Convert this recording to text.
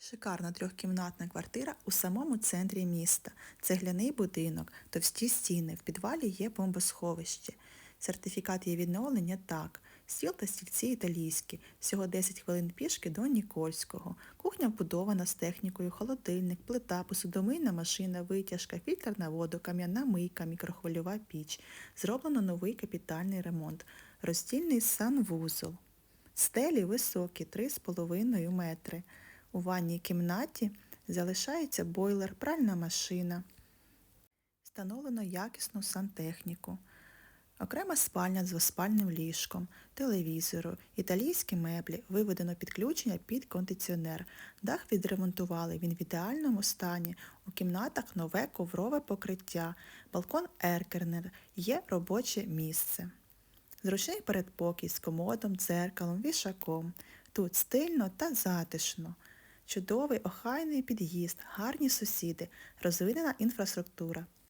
Шикарна трьохкімнатна квартира у самому центрі міста. Цегляний будинок, товсті стіни, в підвалі є бомбосховище. Сертифікат є відновлення так. Стіл та стільці італійські, всього 10 хвилин пішки до Нікольського. Кухня вбудована з технікою, холодильник, плита, посудомийна машина, витяжка, фільтр на воду, кам'яна мийка, мікрохвильова піч. Зроблено новий капітальний ремонт. Роздільний санвузол. Стелі високі, 3,5 метри. У ванній кімнаті залишається бойлер, пральна машина. Встановлено якісну сантехніку. Окрема спальня з двоспальним ліжком, телевізору, італійські меблі, виведено підключення під кондиціонер. Дах відремонтували, він в ідеальному стані. У кімнатах нове коврове покриття, балкон еркернер, є робоче місце. Зручний передпокій з комодом, дзеркалом, вішаком. Тут стильно та затишно. Чудовий охайний під'їзд, гарні сусіди, розвинена інфраструктура.